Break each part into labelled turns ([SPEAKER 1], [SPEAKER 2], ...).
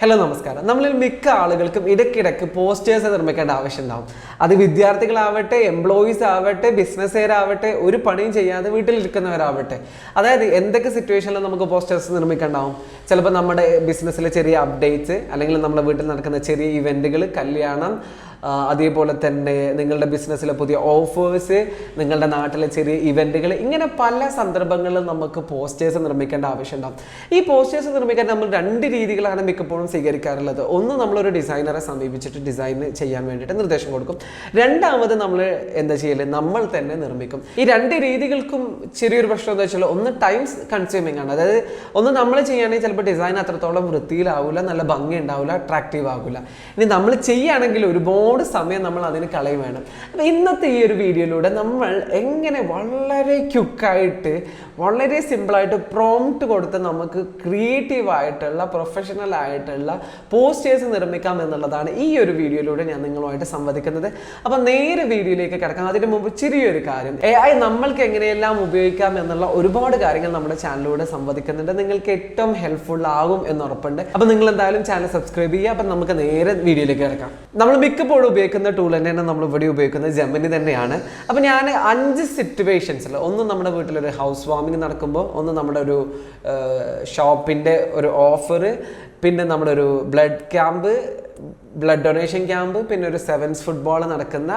[SPEAKER 1] Hello നമസ്കാരം. നമ്മളിൽ മിക്ക ആളുകൾക്കും ഇടയ്ക്കിടയ്ക്ക് പോസ്റ്റേഴ്സ് നിർമ്മിക്കേണ്ട ആവശ്യം ആവശ്യമുണ്ടാവും. അത് വിദ്യാർത്ഥികളാവട്ടെ എംപ്ലോയീസ് ആവട്ടെ ബിസിനസ്സുകാരാവട്ടെ ഒരു പണിയും ചെയ്യാതെ വീട്ടിലിരിക്കുന്നവരാവട്ടെ. അതായത് എന്തൊക്കെ സിറ്റുവേഷനിൽ നമുക്ക് പോസ്റ്റേഴ്സ് നിർമ്മിക്കേണ്ടാവും. ചിലപ്പോൾ നമ്മുടെ ബിസിനസ്സിലെ ചെറിയ അപ്ഡേറ്റ്സ് അല്ലെങ്കിൽ നമ്മുടെ വീട്ടിൽ നടക്കുന്ന ചെറിയ ഇവന്റുകൾ കല്യാണം അതേപോലെ തന്നെ നിങ്ങളുടെ ബിസിനസ്സിലെ പുതിയ ഓഫേഴ്സ് നിങ്ങളുടെ നാട്ടിലെ ചെറിയ ഇവന്റുകൾ ഇങ്ങനെ പല സന്ദർഭങ്ങളിലും നമുക്ക് പോസ്റ്റേഴ്സ് നിർമ്മിക്കേണ്ട ആവശ്യമുണ്ടാവും. ഈ പോസ്റ്റേഴ്സ് നിർമ്മിക്കാൻ നമ്മൾ രണ്ട് രീതികളാണ് മിക്കപ്പോഴും സ്വീകരിക്കാറുള്ളത്. ഒന്ന് നമ്മളൊരു ഡിസൈനറെ സമീപിച്ചിട്ട് ഡിസൈൻ ചെയ്യാൻ വേണ്ടിയിട്ട് നിർദ്ദേശം കൊടുക്കും. രണ്ടാമത് നമ്മൾ എന്താ ചെയ്യൽ? നമ്മൾ തന്നെ നിർമ്മിക്കും. ഈ രണ്ട് രീതികൾക്കും ചെറിയൊരു പ്രശ്നം എന്താ വെച്ചാൽ ഒന്ന് ടൈം കൺസ്യൂമിങ് ആണ്. അതായത് ഒന്ന് നമ്മൾ ചെയ്യുകയാണെങ്കിൽ ചിലപ്പോൾ ഡിസൈൻ അത്രത്തോളം വൃത്തിയിലാവില്ല നല്ല ഭംഗി ഉണ്ടാവില്ല അട്രാക്റ്റീവ് ആവില്ല ഇനി നമ്മൾ ചെയ്യുകയാണെങ്കിൽ ഒരുപാട് സമയം നമ്മൾ അതിന് വേണം. അപ്പോൾ ഇന്നത്തെ ഈ ഒരു വീഡിയോയിലൂടെ നമ്മൾ എങ്ങനെ വളരെ ക്യുക്കായിട്ട് വളരെ സിമ്പിളായിട്ട് പ്രോംപ്റ്റ് കൊടുത്ത് നമുക്ക് ക്രിയേറ്റീവായിട്ടുള്ള പ്രൊഫഷണൽ ആയിട്ടുള്ള പോസ്റ്റേഴ്സ് നിർമ്മിക്കാം എന്നുള്ളതാണ് ഈ ഒരു വീഡിയോയിലൂടെ ഞാൻ നിങ്ങളുമായിട്ട് സംവദിക്കുന്നത്. അപ്പം നേരെ വീഡിയോയിലേക്ക് കിടക്കാം. അതിന് മുമ്പ് ചെറിയൊരു കാര്യം. എ ഐ നമ്മൾക്ക് എങ്ങനെയെല്ലാം ഉപയോഗിക്കാം എന്നുള്ള ഒരുപാട് കാര്യങ്ങൾ നമ്മുടെ ചാനലിലൂടെ സംവദിക്കുന്നുണ്ട്. നിങ്ങൾക്ക് ഏറ്റവും ഹെൽപ്ഫുൾ ആകും എന്ന് ഉറപ്പുണ്ട്. അപ്പം നിങ്ങൾ എന്തായാലും ചാനൽ സബ്സ്ക്രൈബ് ചെയ്യുക. അപ്പം നമുക്ക് നേരെ വീഡിയോയിലേക്ക് കിടക്കാം. നമ്മൾ മിക്കപ്പോഴും ഉപയോഗിക്കുന്ന ടൂൾ തന്നെയാണ് നമ്മൾ ഇവിടെ ഉപയോഗിക്കുന്നത്. ജെമിനി തന്നെയാണ്. അപ്പം ഞാൻ അഞ്ച് സിറ്റുവേഷൻസിൽ ഒന്ന് നമ്മുടെ വീട്ടിലൊരു ഹൗസ് വാമിങ് നടക്കുമ്പോൾ ഒന്ന് നമ്മുടെ ഒരു ഷോപ്പിന്റെ ഒരു ഓഫർ പിന്നെ നമ്മുടെ ഒരു blood camp blood donation camp പിന്നെ ഒരു സെവൻസ് ഫുട്ബോൾ നടക്കുന്ന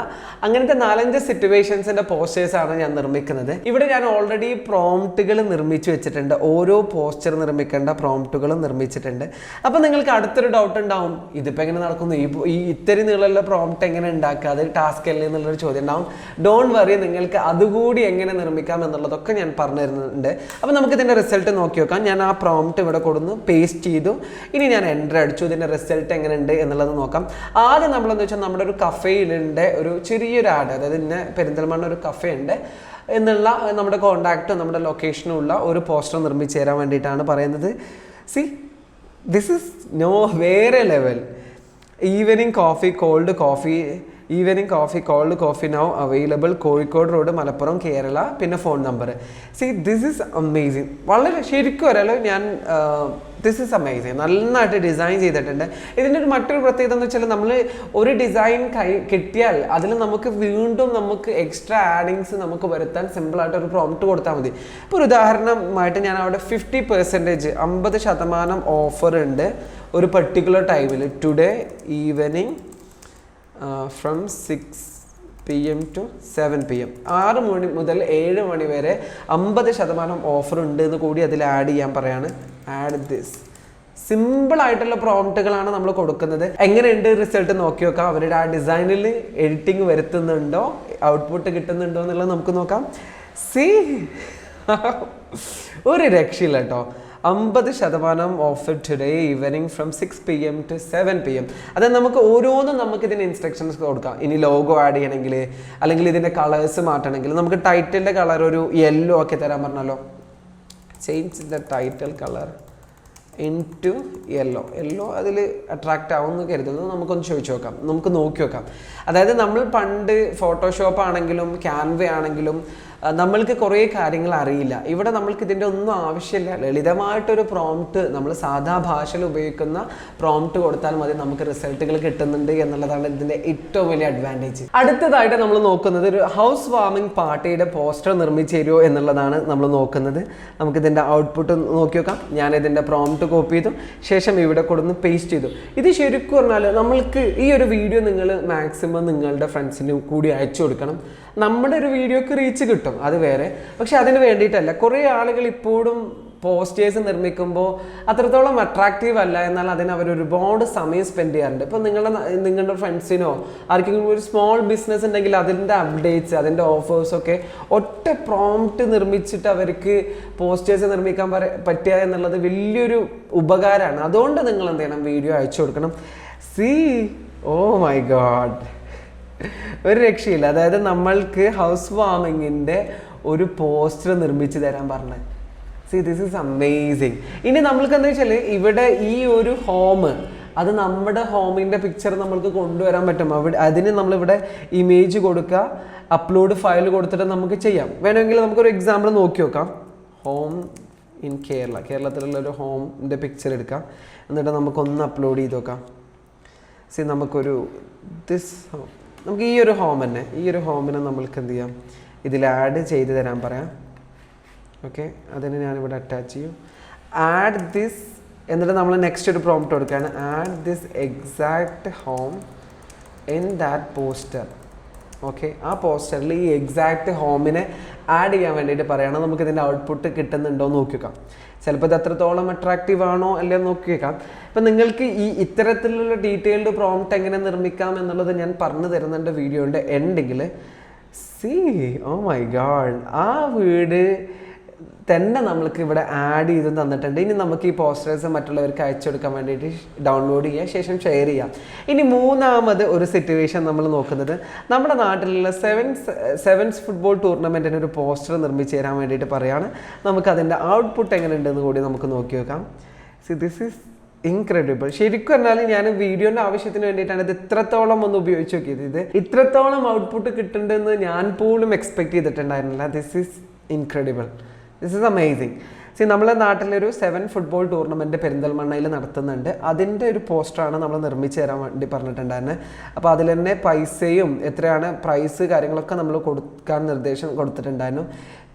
[SPEAKER 1] അങ്ങനത്തെ നാലഞ്ച് സിറ്റുവേഷൻസിന്റെ പോസ്റ്റേഴ്സ് ആണ് ഞാൻ നിർമ്മിക്കുന്നത്. ഇവിടെ ഞാൻ ഓൾറെഡി പ്രോംപ്റ്റുകൾ നിർമ്മിച്ചു വെച്ചിട്ടുണ്ട്. ഓരോ പോസ്റ്റർ നിർമ്മിക്കേണ്ട പ്രോംപ്റ്റുകളും നിർമ്മിച്ചിട്ടുണ്ട്. അപ്പോൾ നിങ്ങൾക്ക് അടുത്തൊരു ഡൗട്ട് ഉണ്ടാവും. ഇതിപ്പോൾ എങ്ങനെ നടക്കുന്നു? ഈ ഇത്തരം ഇത്തിരി നീളമുള്ള പ്രോംപ്റ്റ് എങ്ങനെ ഉണ്ടാക്കുക അത് ടാസ്ക് അല്ലേ എന്നുള്ളൊരു ചോദ്യം ഉണ്ടാവും. ഡോണ്ട് വറി നിങ്ങൾക്ക് അതുകൂടി എങ്ങനെ നിർമ്മിക്കാം എന്നുള്ളതൊക്കെ ഞാൻ പറഞ്ഞു തരുന്നുണ്ട്. അപ്പോൾ നമുക്ക് ഇതിന്റെ റിസൾട്ട് നോക്കി നോക്കാം ഞാൻ ആ പ്രോംപ്റ്റ് ഇവിടെ കൊടുന്നു പേസ്റ്റ് ചെയ്തു. ഇനി ഞാൻ എന്റർ അടിച്ചു. ഇതിന്റെ റിസൾട്ട് എങ്ങനെ ഉണ്ട് എന്നുള്ളത് നോക്കാം. ആദ്യം നമ്മളെന്ന് വെച്ചാൽ നമ്മുടെ ഒരു കഫേയിലുണ്ട് ഒരു ചെറിയൊരു ആഡ് അതായത് ഇന്ന പെരിന്തൽമണ്ണ ഒരു കഫേ ഉണ്ട് എന്നുള്ള നമ്മുടെ കോണ്ടാക്റ്റും നമ്മുടെ ലൊക്കേഷനും ഉള്ള ഒരു പോസ്റ്റർ നിർമ്മിച്ച് തരാൻ വേണ്ടിയിട്ടാണ് പറയുന്നത്. സി ദിസ് ഇസ് നോ വേറെ level evening coffee cold coffee evening coffee cold coffee now available Kozhikode road Malappuram Kerala പിന്നെ phone number see this is amazing വളരെ ശരിക്കും ഒരാൾ ഞാൻ ദിസ് ഇസ് അമേസിങ് നന്നായിട്ട് ഡിസൈൻ ചെയ്തിട്ടുണ്ട്. ഇതിന്റെ ഒരു മറ്റൊരു പ്രത്യേകത എന്ന് വെച്ചാൽ നമ്മൾ ഒരു ഡിസൈൻ കൈ കിട്ടിയാൽ അതിൽ നമുക്ക് വീണ്ടും നമുക്ക് എക്സ്ട്രാ ആഡിങ്സ് നമുക്ക് വരുത്താൻ സിമ്പിളായിട്ട് ഒരു പ്രോംപ്റ്റ് കൊടുത്താൽ മതി. ഇപ്പോൾ ഒരു ഉദാഹരണമായിട്ട് ഞാൻ അവിടെ ഫിഫ്റ്റി പെർസെന്റേജ് അമ്പത് ശതമാനം ഓഫർ ഉണ്ട്. ഒരു പെർട്ടിക്കുലർ ടൈമിൽ today evening from six P M to seven P M ആറ് മണി മുതൽ ഏഴ് മണി വരെ അമ്പത് ശതമാനം ഓഫർ ഉണ്ട് എന്ന് കൂടി അതിൽ ആഡ് ചെയ്യാൻ പറയാണ്. ആഡ് ദിസ് സിമ്പിൾ ആയിട്ടുള്ള പ്രോംപ്റ്റുകളാണ് നമ്മൾ കൊടുക്കുന്നത്. എങ്ങനെയുണ്ട് റിസൾട്ട് നോക്കി നോക്കാം. അവരുടെ ആ ഡിസൈനിൽ എഡിറ്റിംഗ് വരുത്തുന്നുണ്ടോ? ഔട്ട്പുട്ട് കിട്ടുന്നുണ്ടോ എന്നുള്ളത് നമുക്ക് നോക്കാം. സി ഒരു രക്ഷയില്ല കേട്ടോ അമ്പത് ശതമാനം offer today evening from six P M to seven P M അത് നമുക്ക് ഓരോന്നും നമുക്ക് ഇതിന് ഇൻസ്ട്രക്ഷൻസ് കൊടുക്കാം. ഇനി ലോഗോ ആഡ് ചെയ്യണമെങ്കിൽ അല്ലെങ്കിൽ ഇതിന്റെ കളേഴ്സ് മാറ്റണമെങ്കിൽ. നമുക്ക് ടൈറ്റിലിന്റെ കളർ ഒരു യെല്ലോ ഒക്കെ തരാൻ പറഞ്ഞാലോ? Change the title colour into yellow yellow അതിൽ അട്രാക്റ്റ് ആവുമെന്ന് കരുതുന്നത് നമുക്കൊന്ന് ചോദിച്ചു നോക്കാം. നമുക്ക് നോക്കി നോക്കാം. അതായത് നമ്മൾ പണ്ട് ഫോട്ടോഷോപ്പ് ആണെങ്കിലും ക്യാൻവ ആണെങ്കിലും നമ്മൾക്ക് കുറേ കാര്യങ്ങൾ അറിയില്ല. ഇവിടെ നമ്മൾക്ക് ഇതിന്റെ ഒന്നും ആവശ്യമില്ല. ലളിതമായിട്ടൊരു പ്രോംപ്റ്റ് നമ്മൾ സാധാ ഭാഷയിൽ ഉപയോഗിക്കുന്ന പ്രോംപ്റ്റ് കൊടുത്താൽ മതി നമുക്ക് റിസൾട്ടുകൾ കിട്ടുന്നുണ്ട് എന്നുള്ളതാണ് ഇതിന്റെ ഏറ്റവും വലിയ അഡ്വാന്റേജ് അടുത്തതായിട്ട് നമ്മൾ നോക്കുന്നത് ഒരു ഹൗസ് വാമിംഗ് പാർട്ടിയുടെ പോസ്റ്റർ നിർമ്മിച്ചു തരുമോ എന്നുള്ളതാണ് നമ്മൾ നോക്കുന്നത്. നമുക്കിതിന്റെ ഔട്ട്പുട്ട് നോക്കി നോക്കാം. ഞാൻ ഇതിന്റെ പ്രോംപ്റ്റ് കോപ്പി ചെയ്തു. ശേഷം ഇവിടെ കൊടുന്ന് പേസ്റ്റ് ചെയ്തു. ഇത് ശരിക്കും പറഞ്ഞാൽ നമ്മൾക്ക് ഈ ഒരു വീഡിയോ നിങ്ങൾ മാക്സിമം നിങ്ങളുടെ ഫ്രണ്ട്സിന് കൂടി അയച്ചു കൊടുക്കണം. നമ്മുടെ ഒരു വീഡിയോക്ക് റീച്ച് കിട്ടും. അത് വേറെ. പക്ഷെ അതിന് വേണ്ടിയിട്ടല്ല. കുറേ ആളുകൾ ഇപ്പോഴും പോസ്റ്റേഴ്സ് നിർമ്മിക്കുമ്പോൾ അത്രത്തോളം അട്രാക്റ്റീവ് അല്ല. എന്നാൽ അതിന് അവർ ഒരുപാട് സമയം സ്പെൻഡ് ചെയ്യാറുണ്ട്. ഇപ്പോൾ നിങ്ങളുടെ നിങ്ങളുടെ ഫ്രണ്ട്സിനോ ആർക്കെങ്കിലും ഒരു സ്മോൾ ബിസിനസ് ഉണ്ടെങ്കിൽ അതിന്റെ അപ്ഡേറ്റ്സ് അതിന്റെ ഓഫേഴ്സൊക്കെ ഒറ്റ പ്രോംപ്റ്റ് നിർമ്മിച്ചിട്ട് അവർക്ക് പോസ്റ്റേഴ്സ് നിർമ്മിക്കാൻ പറ പറ്റുക എന്നുള്ളത് വലിയൊരു ഉപകാരമാണ്. അതുകൊണ്ട് നിങ്ങൾ എന്ത് ചെയ്യണം? വീഡിയോ അയച്ചു കൊടുക്കണം. സി ഓ മൈ ഗാഡ് ഒരു രക്ഷയില്ല. അതായത് നമ്മൾക്ക് ഹൗസ് വാമിങ്ങിന്റെ ഒരു പോസ്റ്റർ നിർമ്മിച്ച് തരാൻ പറഞ്ഞത് സി ദിസ് ഇസ് അമേസിങ് ഇനി നമ്മൾക്ക് എന്താ വെച്ചാൽ ഇവിടെ ഈ ഒരു ഹോം അത് നമ്മുടെ ഹോമിന്റെ പിക്ചർ നമ്മൾക്ക് കൊണ്ടുവരാൻ പറ്റും. അവിടെ അതിന് നമ്മളിവിടെ ഇമേജ് കൊടുക്കുക അപ്ലോഡ് ഫയൽ കൊടുത്തിട്ട് നമുക്ക് ചെയ്യാം. വേണമെങ്കിൽ നമുക്കൊരു എക്സാമ്പിൾ നോക്കി നോക്കാം. ഹോം ഇൻ കേരള കേരളത്തിലുള്ള ഒരു ഹോമിന്റെ പിക്ചർ എടുക്കാം. എന്നിട്ട് നമുക്കൊന്ന് അപ്ലോഡ് ചെയ്ത് നോക്കാം. സി നമുക്കൊരു ദിസ് ഹോം നമുക്ക് ഈ ഒരു ഹോം തന്നെ ഈ ഒരു ഹോമിനെ നമ്മൾക്ക് എന്ത് ചെയ്യാം? ഇതിൽ ആഡ് ചെയ്ത് തരാൻ പറയാം. ഓക്കെ അതിന് ഞാനിവിടെ അറ്റാച്ച് ചെയ്യും. ആഡ് ദിസ് എന്നിട്ട് നമ്മൾ നെക്സ്റ്റ് ഒരു പ്രോംപ്റ്റ് കൊടുക്കുകയാണ്. Add this exact home in that poster okay ആ പോസ്റ്ററിൽ ഈ എക്സാക്ട് ഹോമിനെ ആഡ് ചെയ്യാൻ വേണ്ടിയിട്ട് പറയണം. നമുക്ക് ഇതിന്റെ ഔട്ട്പുട്ട് കിട്ടുന്നുണ്ടോ എന്ന് നോക്കിക്കാം ചിലപ്പോൾ ഇത് എത്രത്തോളം അട്രാക്റ്റീവ് ആണോ അല്ലയോ നോക്കി വെക്കാം അപ്പം നിങ്ങൾക്ക് ഈ ഇത്തരത്തിലുള്ള ഡീറ്റെയിൽഡ് പ്രോംപ്റ്റ് എങ്ങനെ നിർമ്മിക്കാം എന്നുള്ളത് ഞാൻ പറഞ്ഞു തരുന്നുണ്ട് വീഡിയോന്റെ എൻഡിങ്ങിൽ സി ഓ മൈ ഗാഡ് ആ വീട് തന്നെ നമ്മൾക്ക് ഇവിടെ ആഡ് ചെയ്ത് തന്നിട്ടുണ്ട്. ഇനി നമുക്ക് ഈ പോസ്റ്റേഴ്സ് മറ്റുള്ളവർക്ക് അയച്ചു കൊടുക്കാൻ വേണ്ടിയിട്ട് ഡൗൺലോഡ് ചെയ്യുക ശേഷം ഷെയർ ചെയ്യാം. ഇനി മൂന്നാമത് ഒരു സിറ്റുവേഷൻ നമ്മൾ നോക്കുന്നത്. നമ്മുടെ നാട്ടിലുള്ള സെവൻസ് സെവൻസ് ഫുട്ബോൾ ടൂർണമെന്റിന് ഒരു പോസ്റ്റർ നിർമ്മിച്ച് തരാൻ വേണ്ടിയിട്ട് പറയുകയാണ് നമുക്ക് അതിന്റെ ഔട്ട്പുട്ട് എങ്ങനെ ഉണ്ടെന്ന് കൂടി നമുക്ക് നോക്കി നോക്കാം. സി ദിസ് ഈസ് ഇൻക്രെഡിബിൾ ശരിക്കും പറഞ്ഞാൽ ഞാൻ വീഡിയോന്റെ ആവശ്യത്തിന് വേണ്ടിയിട്ടാണ് ഇത് ഇത്രത്തോളം ഒന്ന് ഉപയോഗിച്ച് നോക്കിയത്. ഇത് ഇത്രത്തോളം ഔട്ട്പുട്ട് കിട്ടുന്നുണ്ടെന്ന് ഞാൻ പോലും expect ചെയ്തിട്ടുണ്ടായിരുന്നില്ല. This is incredible this is amazing see നമ്മളെ നാട്ടിലൊരു സെവൻ ഫുട്ബോൾ ടൂർണമെന്റ് പെരിന്തൽമണ്ണയിൽ നടത്തുന്നുണ്ട്. അതിന്റെ ഒരു പോസ്റ്ററാണ് നമ്മൾ നിർമ്മിച്ച് തരാൻ വേണ്ടി പറഞ്ഞിട്ടുണ്ടായിരുന്നത് അപ്പോൾ അതിൽ തന്നെ പൈസയും എത്രയാണ് പ്രൈസ് കാര്യങ്ങളൊക്കെ നമ്മൾ കൊടുക്കാൻ നിർദ്ദേശം കൊടുത്തിട്ടുണ്ടായിരുന്നു.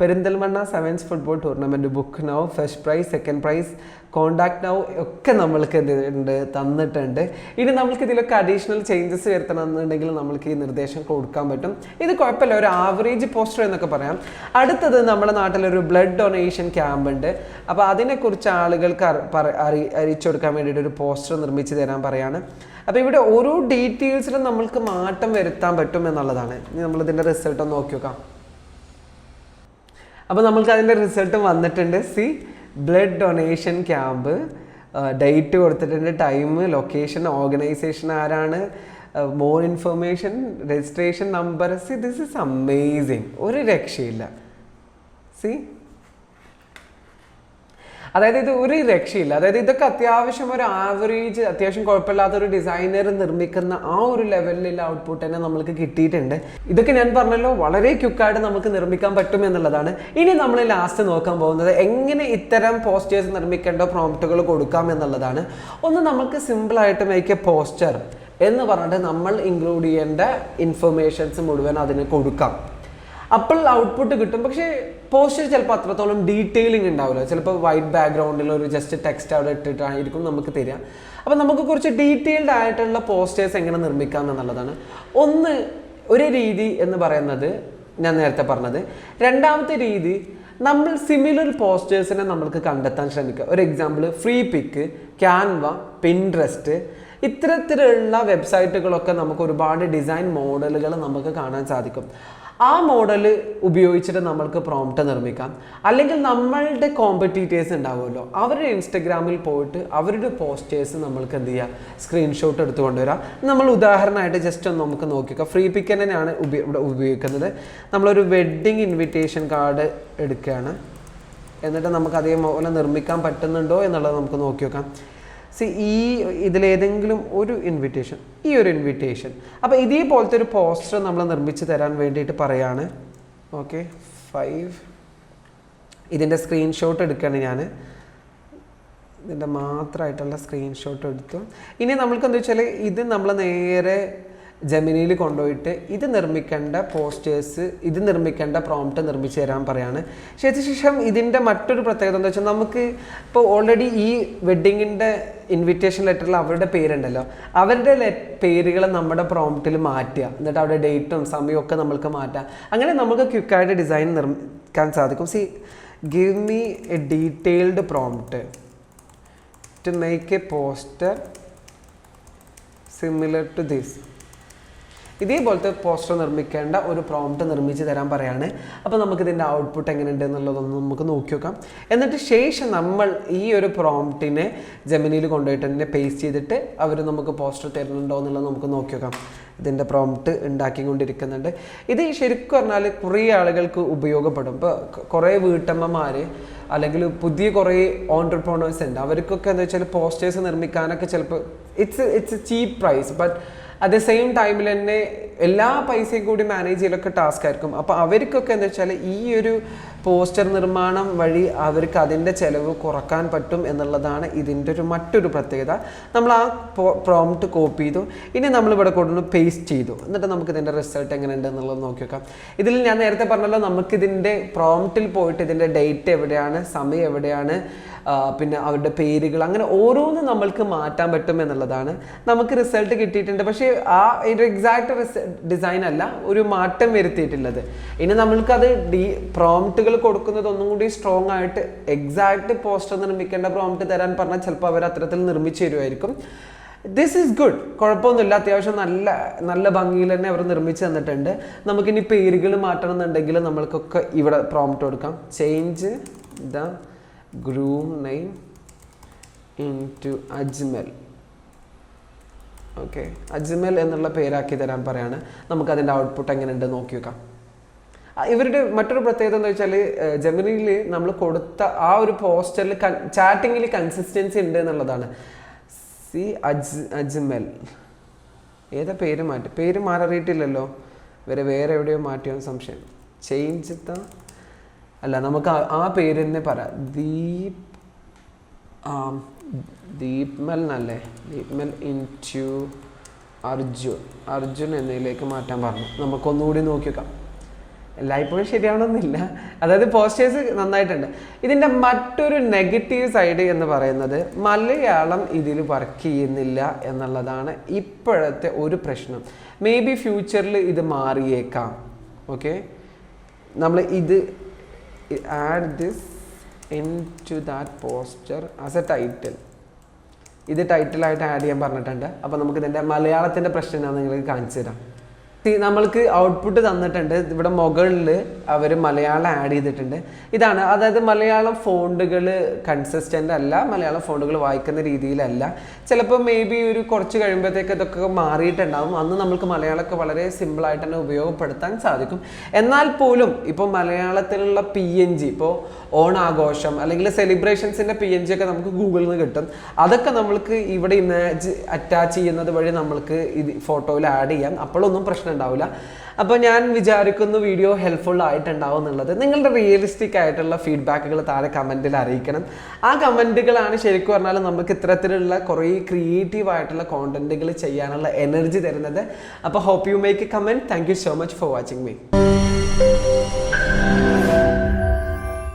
[SPEAKER 1] Perinthalmanna sevens football tournament book now first prize second prize contact now ഒക്കെ നമ്മൾക്ക് എന്തുണ്ട് തന്നിട്ടുണ്ട്. ഇനി നമ്മൾക്ക് ഇതിലൊക്കെ അഡീഷണൽ ചേഞ്ചസ് വരുത്തണം എന്നുണ്ടെങ്കിൽ നമ്മൾക്ക് ഈ നിർദ്ദേശം കൊടുക്കാൻ പറ്റും. ഇത് കുഴപ്പമില്ല ഒരു ആവറേജ് പോസ്റ്റർ എന്നൊക്കെ പറയാം. അടുത്തത് നമ്മുടെ നാട്ടിലൊരു ബ്ലഡ് ഡൊണേഷൻ ക്യാമ്പ് ഉണ്ട്. അപ്പോൾ അതിനെക്കുറിച്ച് ആളുകൾക്ക് അറി- അറിയിച്ചു കൊടുക്കാൻ വേണ്ടിയിട്ട് ഒരു പോസ്റ്റർ നിർമ്മിച്ച് തരാൻ പറയാണ്. അപ്പോൾ ഇവിടെ ഓരോ ഡീറ്റെയിൽസിലും നമ്മൾക്ക് മാറ്റം വരുത്താൻ പറ്റും എന്നുള്ളതാണ്. ഇനി നമ്മളിതിന്റെ റിസൾട്ട് ഒന്ന് നോക്കി നോക്കാം. അപ്പോൾ നമ്മൾക്ക് അതിന്റെ റിസൾട്ട് വന്നിട്ടുണ്ട്. See blood donation camp date കൊടുത്തിട്ടുണ്ട് ടൈം ലൊക്കേഷൻ ഓർഗനൈസേഷൻ ആരാണ് more information registration number see this is amazing ഒരു രക്ഷയില്ല. സി അതായത് ഇത് ഒരു രക്ഷയില്ല. അതായത് ഇതൊക്കെ അത്യാവശ്യം ഒരു ആവറേജ് അത്യാവശ്യം കുഴപ്പമില്ലാത്ത ഒരു ഡിസൈനർ നിർമ്മിക്കുന്ന ആ ഒരു ലെവലിലുള്ള ഔട്ട്പുട്ട് തന്നെ നമ്മൾക്ക് കിട്ടിയിട്ടുണ്ട്. ഇതൊക്കെ ഞാൻ പറഞ്ഞല്ലോ വളരെ ക്യുക്കായിട്ട് നമുക്ക് നിർമ്മിക്കാൻ പറ്റും എന്നുള്ളതാണ്. ഇനി നമ്മൾ ലാസ്റ്റ് നോക്കാൻ പോകുന്നത് എങ്ങനെ ഇത്തരം പോസ്റ്റേഴ്സ് നിർമ്മിക്കേണ്ട പ്രോംപ്റ്റുകൾ കൊടുക്കാം എന്നുള്ളതാണ്. ഒന്ന് നമുക്ക് സിമ്പിളായിട്ട് മേക്ക് എ പോസ്റ്റർ എന്ന് പറഞ്ഞിട്ട് നമ്മൾ ഇൻക്ലൂഡ് ചെയ്യേണ്ട ഇൻഫർമേഷൻസ് മുഴുവൻ അതിന് കൊടുക്കാം. അപ്പോൾ ഔട്ട്പുട്ട് കിട്ടും. പക്ഷേ പോസ്റ്റർ ചിലപ്പോൾ അത്രത്തോളം ഡീറ്റെയിലിംഗ് ഉണ്ടാവില്ല. ചിലപ്പോൾ വൈറ്റ് ബാക്ക്ഗ്രൗണ്ടിൽ ഒരു ജസ്റ്റ് ടെക്സ്റ്റ് അവിടെ ഇട്ടിട്ടായിരിക്കും നമുക്ക് തരിക. അപ്പോൾ നമുക്ക് കുറച്ച് ഡീറ്റെയിൽഡ് ആയിട്ടുള്ള പോസ്റ്റേഴ്സ് എങ്ങനെ നിർമ്മിക്കാം എന്നുള്ളതാണ്. ഒന്ന് ഒരു രീതി എന്ന് പറയുന്നത് ഞാൻ നേരത്തെ പറഞ്ഞത്. രണ്ടാമത്തെ രീതി നമ്മൾ സിമിലർ പോസ്റ്റേഴ്സിനെ നമ്മൾക്ക് കണ്ടെത്താൻ ശ്രമിക്കുക. ഒരു example Freepik Canva Pinterest ഇത്തരത്തിലുള്ള വെബ്സൈറ്റുകളൊക്കെ നമുക്ക് ഒരുപാട് ഡിസൈൻ മോഡലുകൾ നമുക്ക് കാണാൻ സാധിക്കും. ആ മോഡൽ ഉപയോഗിച്ചിട്ട് നമ്മൾക്ക് പ്രോംപ്റ്റ് നിർമ്മിക്കാം. അല്ലെങ്കിൽ നമ്മളുടെ കോമ്പറ്റീറ്റേഴ്സ് ഉണ്ടാവുമല്ലോ. അവരുടെ ഇൻസ്റ്റഗ്രാമിൽ പോയിട്ട് അവരുടെ പോസ്റ്റേഴ്സ് നമ്മൾക്ക് എന്ത് ചെയ്യുക സ്ക്രീൻഷോട്ട് എടുത്ത് കൊണ്ടുവരാം. നമ്മൾ ഉദാഹരണമായിട്ട് ജസ്റ്റ് ഒന്ന് നമുക്ക് നോക്കിക്കാം ഫ്രീ പിക്ക് തന്നെയാണ് ഉപയോ ഇവിടെ ഉപയോഗിക്കുന്നത്. നമ്മളൊരു വെഡ്ഡിങ് ഇൻവിറ്റേഷൻ കാർഡ് എടുക്കുകയാണ്. എന്നിട്ട് നമുക്ക് അതേപോലെ നിർമ്മിക്കാൻ പറ്റുന്നുണ്ടോ എന്നുള്ളത് നമുക്ക് നോക്കി നോക്കാം സി ഈ ഇതിലേതെങ്കിലും ഒരു ഇൻവിറ്റേഷൻ ഈ ഒരു ഇൻവിറ്റേഷൻ അപ്പോൾ ഇതേപോലത്തെ ഒരു പോസ്റ്റർ നമ്മൾ നിർമ്മിച്ച് തരാൻ വേണ്ടിയിട്ട് പറയാണ്. ഓക്കെ ഫൈവ് ഇതിന്റെ സ്ക്രീൻഷോട്ട് എടുക്കുകയാണ് ഞാൻ ഇതിന്റെ മാത്രമായിട്ടുള്ള സ്ക്രീൻഷോട്ട് എടുത്തു. ഇനി നമ്മൾക്ക് എന്താ വെച്ചാൽ ഇത് നമ്മൾ നേരെ ജമിനിയിൽ കൊണ്ടുപോയിട്ട് ഇത് നിർമ്മിക്കേണ്ട പോസ്റ്റേഴ്സ് ഇത് നിർമ്മിക്കേണ്ട പ്രോംപ്റ്റ് നിർമ്മിച്ച് തരാൻ പറയാണ്. ശേഷം ഇതിന്റെ മറ്റൊരു പ്രത്യേകത എന്താ വെച്ചാൽ നമുക്ക് ഇപ്പോൾ ഓൾറെഡി ഈ വെഡ്ഡിങ്ങിന്റെ ഇൻവിറ്റേഷൻ ലെറ്ററിൽ അവരുടെ പേരുണ്ടല്ലോ. അവരുടെ പേരുകൾ നമ്മുടെ പ്രോംപ്റ്റിൽ മാറ്റുക. എന്നിട്ട് അവരുടെ ഡേറ്റും സമയവും ഒക്കെ നമ്മൾക്ക് മാറ്റാം. അങ്ങനെ നമുക്ക് ക്വിക്കായിട്ട് ഡിസൈൻ നിർമ്മിക്കാൻ സാധിക്കും. See give me a detailed prompt to make a poster similar to this. ഇതേപോലത്തെ പോസ്റ്റർ നിർമ്മിക്കേണ്ട ഒരു പ്രോംപ്റ്റ് നിർമ്മിച്ച് തരാൻ പറയാണ്. അപ്പോൾ നമുക്കിതിന്റെ ഔട്ട്പുട്ട് എങ്ങനെയുണ്ട് എന്നുള്ളതൊന്ന് നമുക്ക് നോക്കി നോക്കാം. എന്നിട്ട് ശേഷം നമ്മൾ ഈ ഒരു പ്രോംപ്റ്റിനെ ജമിനിയിൽ കൊണ്ടുപോയിട്ട് തന്നെ പേസ്റ്റ് ചെയ്തിട്ട് അവർ നമുക്ക് പോസ്റ്റർ തരുന്നുണ്ടോ എന്നുള്ളത് നമുക്ക് നോക്കി നോക്കാം. ഇതിന്റെ പ്രോംപ്റ്റ് ഉണ്ടാക്കിക്കൊണ്ടിരിക്കുന്നുണ്ട്. ഇത് ശരിക്കും പറഞ്ഞാൽ കുറേ ആളുകൾക്ക് ഉപയോഗപ്പെടും. ഇപ്പോൾ കുറേ വീട്ടമ്മമാർ അല്ലെങ്കിൽ പുതിയ കുറേ ഓൺടർപ്രണേഴ്സ് ഉണ്ട്. അവർക്കൊക്കെ എന്താ വെച്ചാൽ പോസ്റ്റേഴ്സ് നിർമ്മിക്കാനൊക്കെ ചിലപ്പോൾ it's it's a cheap price but at the same ടൈമിൽ തന്നെ എല്ലാ പൈസയും കൂടി മാനേജ് ചെയ്യലൊക്കെ ടാസ്ക് ആയിരിക്കും. അപ്പോൾ അവർക്കൊക്കെ എന്താ വെച്ചാൽ ഈ ഒരു പോസ്റ്റർ നിർമ്മാണം വഴി അവർക്ക് അതിന്റെ ചെലവ് കുറയ്ക്കാൻ പറ്റും എന്നുള്ളതാണ് ഇതിന്റെ ഒരു മറ്റൊരു പ്രത്യേകത. നമ്മൾ ആ പ്രോംപ്റ്റ് കോപ്പി ചെയ്തു. ഇനി നമ്മളിവിടെ കൊണ്ടുവന്ന് പേസ്റ്റ് ചെയ്തു. എന്നിട്ട് നമുക്ക് ഇതിന്റെ റിസൾട്ട് എങ്ങനെ ഉണ്ട് എന്നുള്ളത് നോക്കി നോക്കാം ഇതിൽ ഞാൻ നേരത്തെ പറഞ്ഞല്ലോ നമുക്കിതിന്റെ പ്രോംപ്റ്റിൽ പോയിട്ട് ഇതിന്റെ ഡേറ്റ് എവിടെയാണ് സമയം എവിടെയാണ് പിന്നെ അവരുടെ പേരുകൾ അങ്ങനെ ഓരോന്നും നമ്മൾക്ക് മാറ്റാൻ പറ്റും എന്നുള്ളതാണ്. നമുക്ക് റിസൾട്ട് കിട്ടിയിട്ടുണ്ട്. പക്ഷേ ആ ഒരു എക്സാക്ട് ഡിസൈൻ അല്ല ഒരു മാറ്റം വരുത്തിയിട്ടുള്ളത്. ഇനി നമ്മൾക്കത് ഡി പ്രോംപ്റ്റുകൾ കൊടുക്കുന്നത് ഒന്നും കൂടി സ്ട്രോങ് ആയിട്ട് എക്സാക്ട് പോസ്റ്റർ നിർമ്മിക്കേണ്ട പ്രോംപ്റ്റ് തരാൻ പറഞ്ഞാൽ ചിലപ്പോൾ അവർ അത്തരത്തിൽ നിർമ്മിച്ചു തരുമായിരിക്കും. ദിസ് ഈസ് ഗുഡ് കുഴപ്പമൊന്നുമില്ല. അത്യാവശ്യം നല്ല നല്ല ഭംഗിയിൽ തന്നെ അവർ നിർമ്മിച്ച് തന്നിട്ടുണ്ട്. നമുക്കിനി പേരുകൾ മാറ്റണം എന്നുണ്ടെങ്കിൽ നമ്മൾക്കൊക്കെ ഇവിടെ പ്രോംപ്റ്റ് കൊടുക്കാം. Change the groom name into Ajmal okay Ajmal എന്നുള്ള പേരാക്കി തരാൻ പറയാണ്. നമുക്കതിന്റെ ഔട്ട്പുട്ട് എങ്ങനെയുണ്ട് നോക്കി വെക്കാം. ഇവരുടെ മറ്റൊരു പ്രത്യേകത എന്താ വെച്ചാൽ ജമിനിയിൽ നമ്മൾ കൊടുത്ത ആ ഒരു പോസ്റ്ററിൽ ചാറ്റിങ്ങിൽ കൺസിസ്റ്റൻസി ഉണ്ട് എന്നുള്ളതാണ്. സി അജ് അജ്മൽ. ഏതാ പേര് മാറ്റി? പേര് മാറിയിട്ടില്ലല്ലോ. ഇവരെ വേറെ എവിടെയോ മാറ്റിയോ എന്ന് സംശയം. ചേഞ്ച് ദ അല്ല നമുക്ക് ആ- പേര് തന്നെ പറയാം. ദീപ് ദീപ്മൽ എന്നല്ലേ? ദീപ്മൽ ഇൻ ടു അർജുൻ അർജുൻ എന്നതിലേക്ക് മാറ്റാൻ പറഞ്ഞു. നമുക്കൊന്നുകൂടി നോക്കി വെക്കാം എല്ലായ്പ്പോഴും ശരിയാവണമെന്നില്ല. അതായത് പോസ്റ്റേഴ്സ് നന്നായിട്ടുണ്ട്. ഇതിന്റെ മറ്റൊരു നെഗറ്റീവ് സൈഡ് എന്ന് പറയുന്നത് മലയാളം ഇതിൽ വർക്ക് ചെയ്യുന്നില്ല എന്നുള്ളതാണ് ഇപ്പോഴത്തെ ഒരു പ്രശ്നം. മേ ബി ഫ്യൂച്ചറിൽ ഇത് മാറിയേക്കാം. ഓക്കെ നമ്മൾ ഇത് this into that poster as a title ഇത് ടൈറ്റിലായിട്ട് ആഡ് ചെയ്യാൻ പറഞ്ഞിട്ടുണ്ട്. അപ്പോൾ നമുക്ക് ഇതിന്റെ മലയാളത്തിന്റെ പ്രശ്നം ഞാൻ നിങ്ങൾക്ക് കാണിച്ചു തരാം. നമ്മൾക്ക് ഔട്ട്പുട്ട് തന്നിട്ടുണ്ട്. ഇവിടെ മുകളിൽ അവർ മലയാളം ആഡ് ചെയ്തിട്ടുണ്ട്. ഇതാണ് അതായത് മലയാളം ഫോണ്ടുകൾ കൺസിസ്റ്റന്റ് അല്ല മലയാളം ഫോണ്ടുകൾ വായിക്കുന്ന രീതിയിലല്ല. ചിലപ്പോൾ മേ ബി ഒരു കുറച്ച് കഴിയുമ്പോഴത്തേക്ക് ഇതൊക്കെ മാറിയിട്ടുണ്ടാകും അന്ന് നമ്മൾക്ക് മലയാളമൊക്കെ വളരെ സിമ്പിളായിട്ട് തന്നെ ഉപയോഗപ്പെടുത്താൻ സാധിക്കും. എന്നാൽ പോലും ഇപ്പോൾ മലയാളത്തിലുള്ള പി എൻ ജി ഇപ്പോൾ ഓണാഘോഷം അല്ലെങ്കിൽ സെലിബ്രേഷൻസിന്റെ പി എൻ ജി ഒക്കെ നമുക്ക് ഗൂഗിളിൽ നിന്ന് കിട്ടും. അതൊക്കെ നമ്മൾക്ക് ഇവിടെ ഇമേജ് അറ്റാച്ച് ചെയ്യുന്നത് വഴി നമ്മൾക്ക് ഇത് ഫോട്ടോയിൽ ആഡ് ചെയ്യാം. അപ്പോഴൊന്നും പ്രശ്നം ഉണ്ടാവില്ല. അപ്പോൾ ഞാൻ വിചാരിക്കുന്നു വീഡിയോ ഹെൽപ്ഫുൾ ആയിട്ടുണ്ടാവും എന്നുള്ളത്. നിങ്ങളുടെ റിയലിസ്റ്റിക് ആയിട്ടുള്ള ഫീഡ്ബാക്കുകൾ താഴെ കമന്റിൽ അറിയിക്കണം. ആ കമന്റുകളാണ് ശരിക്കും പറഞ്ഞാൽ നമുക്ക് ഇത്തരത്തിലുള്ള കുറേ ക്രിയേറ്റീവ് ആയിട്ടുള്ള കോണ്ടന്റുകൾ ചെയ്യാനുള്ള എനർജി തരുന്നത്. അപ്പോൾ hope you make a comment thank you so much for watching me